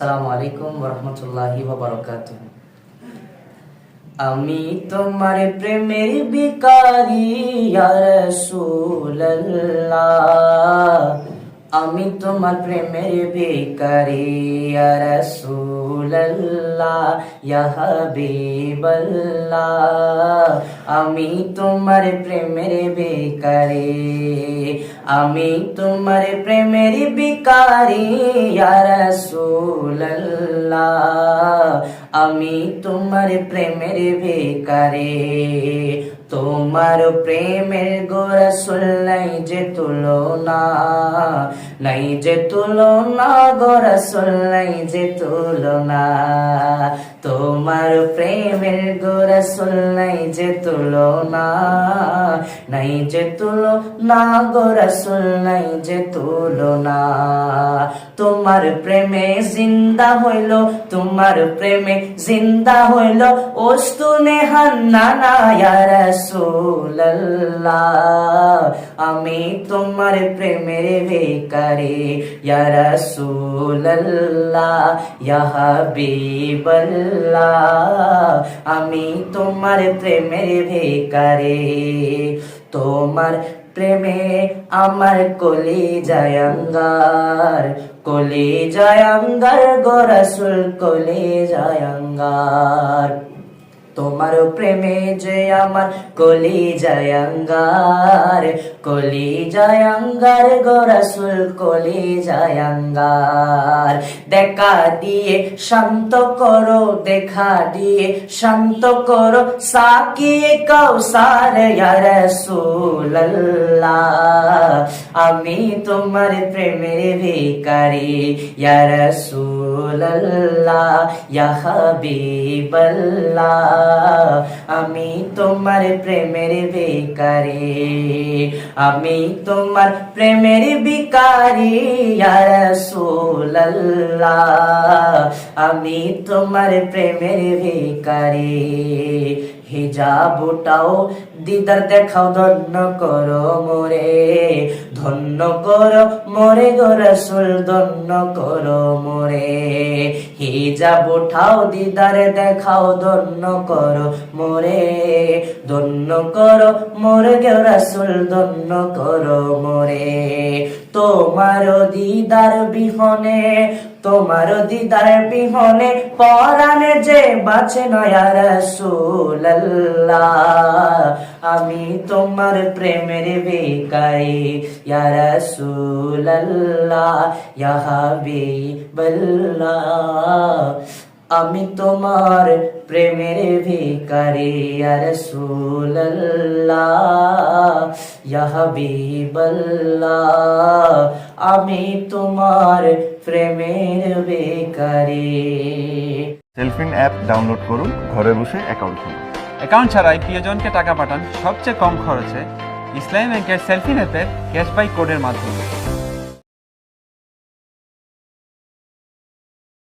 আসসালামু আলাইকুম রহমতুল্লাহি বারকাত আমি তোমার প্রেমের বিকারি আর রাসূলুল্লাহ। আমি তোমার প্রেমের বিকারি রাসূলুল্লাহ, ইয়া হাবিবাল্লাহ। আমি তোমার প্রেমের বিকারি আমি তোমার প্রেমের বিকারি ইয়া রাসূলুল্লাহ। আমি তোমার প্রেমের বেকারে তোমার প্রেমের গোরসুল নাই যে তুলনা, নাই যে তুলনা গোরসুল নাই যে তুলনা। তোমার প্রেমের গোরসুল নাই যে তুলনা, নাই যে তুলনা গোরসুল নাই যে তুলনা। তোমার প্রেমে জিন্দা হইল, তোমার প্রেমে জিন্দা হইল ওস্তুনে হান্নানা ইয়া রাসূলুল্লাহ আমি তোমার প্রেমের বেকারে ইয়া রাসূলুল্লাহ ইয়া হাবিবাল্লাহ আমি তোমার প্রেমের বেকারে তোমার প্রেমে আমার কলি জায়াঙ্গার কলি জায়াঙ্গার গোরসুল কলি জায়াঙ্গার তোমার প্রেমে যে আমার কলি জায়াঙ্গার কলি জায়াঙ্গার গোরসুল কলি জায়াঙ্গার দেখা দিয়ে শান্ত করো, দেখা দিয়ে শান্ত করো সাকিয়ে কৌসার রাসূলুল্লাহ। আমি তোমার প্রেমের ভিকারি রাসূলুল্লাহ, ইয়া হাবিবাল্লাহ। আমি তোমার প্রেমের ভিকারি আমি তোমার প্রেমের ইয়া রাসূলুল্লাহ। আমি তোমার প্রেমের ভিকারি হিজাব উঠাও দিদার দেখাও, ধন্য করো মোরে, ধন্য করো মোরে গো রসুল, ধন্য করো মোরে। হিজাব উঠাও দিদার দেখাও ধন্য করো মোরে ধন্য করো মোরে গো রসুল ধন্য করো মোরে। তোমার দিদার বিহনে, তোমার দিদার বিহনে পরাণে যে বাঁচে নয়া রাসূলুল্লাহ। আমি তোমার প্রেমের বেকারি ইয়া রাসূলুল্লাহ আমি তোমার প্রেমের ভিকারি হাবিবাল্লাহ। আমি তোমার প্রেমের বেকারি সেলফিন অ্যাপ ডাউনলোড করুন, ঘরে বসে অ্যাকাউন্ট খুলুন। অ্যাকাউন্ট ছাড়াই প্রিয়জনকে টাকা পাঠান সবচেয়ে কম খরচে। ইসলামী ব্যাংকের নেতে ক্যাশ বাই কোডের মাধ্যমে।